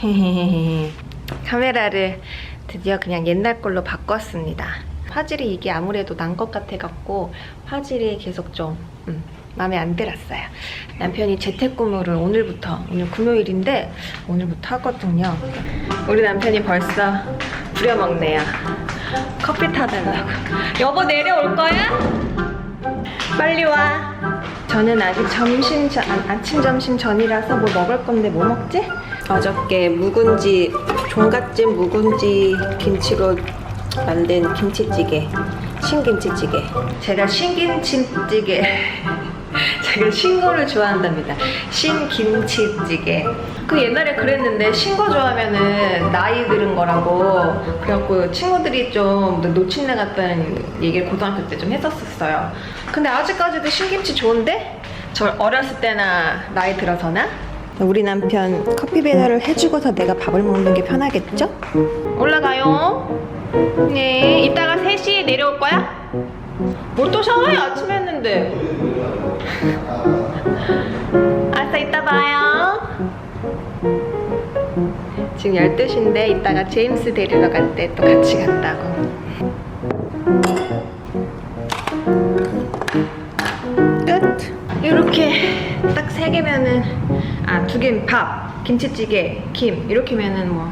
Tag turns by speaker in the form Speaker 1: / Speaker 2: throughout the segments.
Speaker 1: 카메라를 드디어 그냥 옛날 걸로 바꿨습니다. 화질이 이게 아무래도 난 것 같아갖고 화질이 계속 좀 음, 마음에 안 들었어요. 남편이 재택근무를 오늘부터 오늘 금요일인데 오늘부터 하거든요. 우리 남편이 벌써 부려먹네요. 커피 타달라고. 여보 내려올 거야? 빨리 와. 저는 아직 점심 전, 아, 아침 점심 전이라서 뭐 먹을 건데 뭐 먹지? 어저께 묵은지 종갓집 묵은지 김치로 만든 김치찌개 신김치찌개 제가 신김치찌개 제가 신거를 좋아한답니다 신김치찌개 그 옛날에 그랬는데 신거 좋아하면은 나이 들은 거라고 그래갖고 친구들이 좀 놓친내 같다는 얘기를 고등학교 때 좀 했었었어요 근데 아직까지도 신김치 좋은데? 저 어렸을 때나 나이 들어서나? 우리 남편 커피 배달을 해주고서 내가 밥을 먹는 게 편하겠죠? 올라가요. 네, 이따가 3시에 내려올 거야? 뭘 또 샤워해? 아침에 했는데. 알았어, 이따 봐요. 지금 12시인데 이따가 제임스 데리러 갈 때 또 같이 간다고. 끝. 이렇게 딱 세 개면은 아 두 개는 밥, 김치찌개, 김 이렇게면은 뭐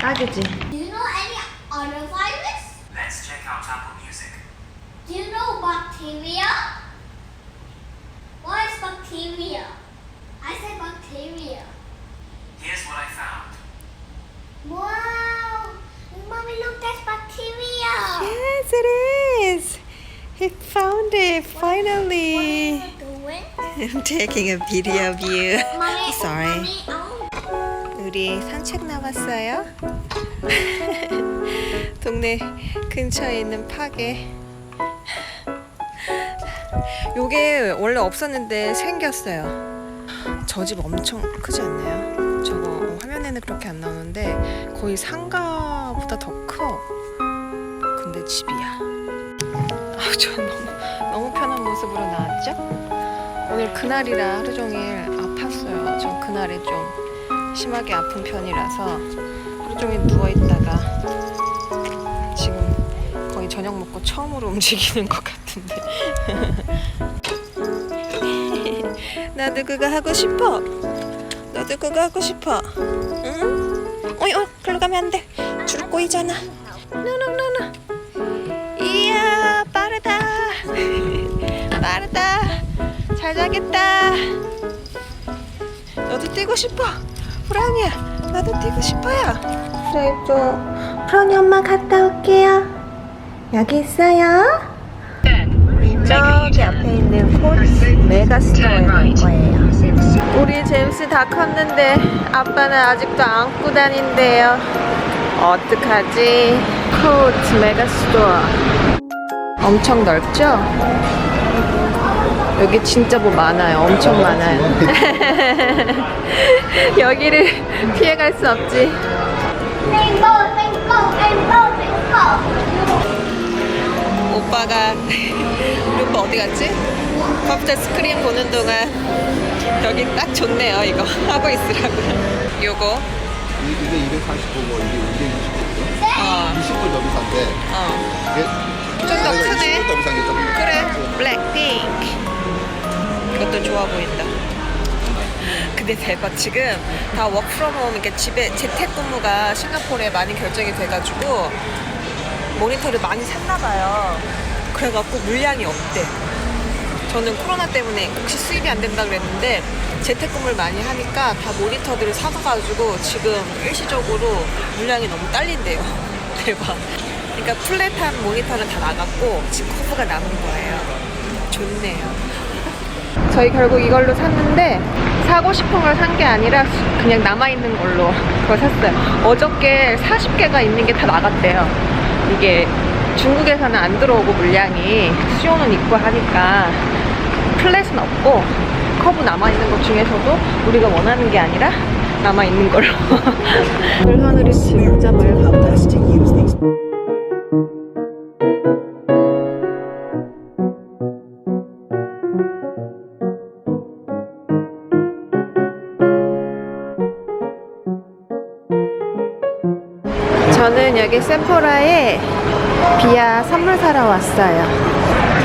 Speaker 1: 딱이지.
Speaker 2: Do you know any other virus?
Speaker 3: Let's check out Apple Music.
Speaker 2: Do you know bacteria? What is bacteria? I said bacteria.
Speaker 3: Here's what I found.
Speaker 2: Wow! Mommy, look, that's bacteria.
Speaker 1: Yes, it is. He found it finally.
Speaker 2: What are you doing?
Speaker 1: I'm taking a video of you.
Speaker 2: Mommy,
Speaker 1: Sorry. 우리 산책 나왔어요. 동네 근처에 있는 파게. 요게 원래 없었는데 생겼어요. 저 집 엄청 크지 않나요? 저거 화면에는 그렇게 안 나오는데 거의 상가보다 더 커. 근데 집이야. 아, 저 너무 너무 편한 모습으로 나왔죠? 오늘 그날이라 하루 종일 그날에 좀 심하게 아픈 편이라서 하루 종일 누워 있다가 지금 거의 저녁 먹고 처음으로 움직이는 것 같은데. 나도 그거 하고 싶어. 너도 그거 하고 싶어. 응? 어이, 어, 글로 가면 안 돼. 줄 꼬이잖아. 노노노노. 이야, 빠르다. 빠르다. 잘 자겠다. 너도 뛰고 싶어. 프라니야, 나도 뛰고 싶어요. 그래, 좀. 프라니 엄마 갔다 올게요. 여기 있어요. 저기 앞에 있는 코츠 메가스토어에 갈 거예요. 우리 제임스 다 컸는데 아빠는 아직도 안고 다닌대요. 어떡하지? 코츠 메가스토어. 엄청 넓죠? 여기 진짜 뭐 많아요. 엄청 많아요. 여기를 피해갈 수 없지. 오빠가 우리 오빠 어디 갔지? 컴퓨터 스크린 보는 동안 여기 딱 좋네요. 이거 하고 있으라고요. 요거
Speaker 4: 이게 245고 이게 229고
Speaker 1: 어,
Speaker 4: 20불 더 비싼데
Speaker 1: 어.
Speaker 4: 이게
Speaker 1: 좀더 크네.
Speaker 4: 20불 더 비싼 게 좀.
Speaker 1: 그래 블랙핑크 이것도 좋아 보인다. 근데 대박 지금 다 워크프롬홈 이렇게 집에 재택근무가 싱가포르에 많이 결정이 돼가지고 모니터를 많이 샀나 봐요. 그래갖고 물량이 없대. 저는 코로나 때문에 혹시 수입이 안 된다 그랬는데 재택근무를 많이 하니까 다 모니터들을 사가가지고 지금 일시적으로 물량이 너무 딸린대요. 대박. 그러니까 플랫한 모니터는 다 나갔고 지금 커브가 남은 거예요. 좋네요 저희 결국 이걸로 샀는데 사고 싶은 걸 산 게 아니라 그냥 남아있는 걸로 그걸 샀어요. 어저께 40개가 있는 게 다 나갔대요. 이게 중국에서는 안 들어오고 물량이 수요는 있고 하니까 플랫은 없고 커브 남아있는 것 중에서도 우리가 원하는 게 아니라 남아있는 걸로. 물하늘이 진짜 맑아 저는 여기 세포라에 비아 선물 사러 왔어요.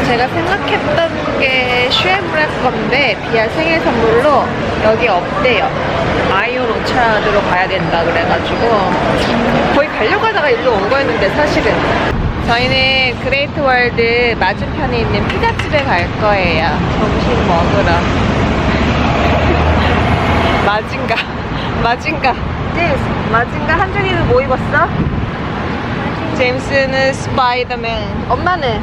Speaker 1: 제가 생각했던 게 슈에브렉 건데 비아 생일 선물로 여기 없대요. 아이온 오차드로 가야 된다 그래가지고 거의 가려고 하다가 일로 온 거였는데 사실은 저희는 그레이트 월드 맞은편에 있는 피자집에 갈 거예요. 점심 먹으러. 마징가. 마징가. 제임스, 마징가 한준이는 뭐 입었어? 제임스는 스파이더맨. 엄마는?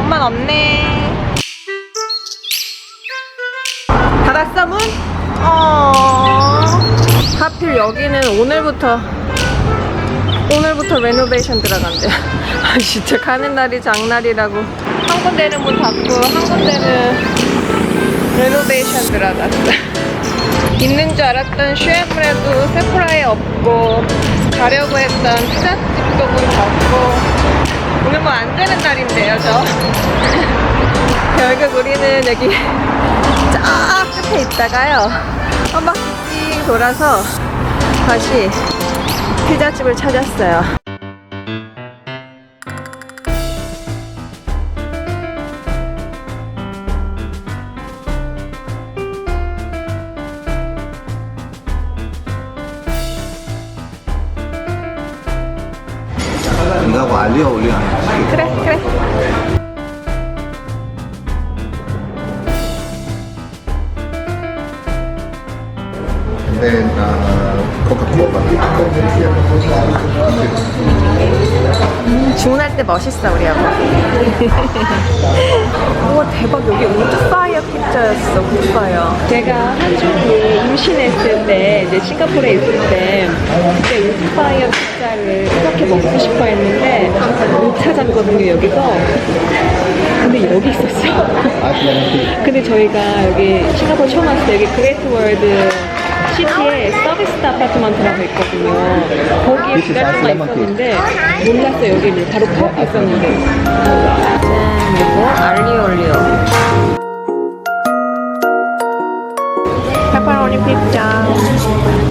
Speaker 1: 엄마는 없네. 닫았어, 문? 어. 하필 여기는 오늘부터 오늘부터 레노베이션 들어간대. 아, 진짜 가는 날이 장날이라고. 한 군데는 문 닫고 한 군데는 레노베이션 들어갔어. 있는 줄 알았던 슈에브레도 세프라에 없고 가려고 했던 피자집도 문 닫고 오늘 뭐 안 되는 날인데요, 저. 결국 우리는 여기 쫙 끝에 있다가요. 한 바퀴 씩 돌아서 다시 피자집을 찾았어요.
Speaker 4: 이거하고 And then uh, Coca-Cola.
Speaker 1: 주문할 때 멋있어 우리 아버 우와 대박. 여기 우드파이어 피자였어 우드파이어. 제가 한 주에 임신했을 때 이제 싱가포르에 있을 때 그때 우드파이어 피자를 그렇게 먹고 싶어 했는데 못 찾았거든요 여기서. 근데 여기 있었어. 근데 저희가 여기 싱가포르 처음 왔을 때 여기 그레이트 월드 시티에 서비스 아파트먼트라고 있거든요. 거기에
Speaker 4: lemon
Speaker 1: 있었는데 몰랐어요. 여기 바로 그 앞에 있었는데. 짠, 그리고 알리오 올리오. 페퍼로니 피자.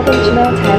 Speaker 1: 여러분 주말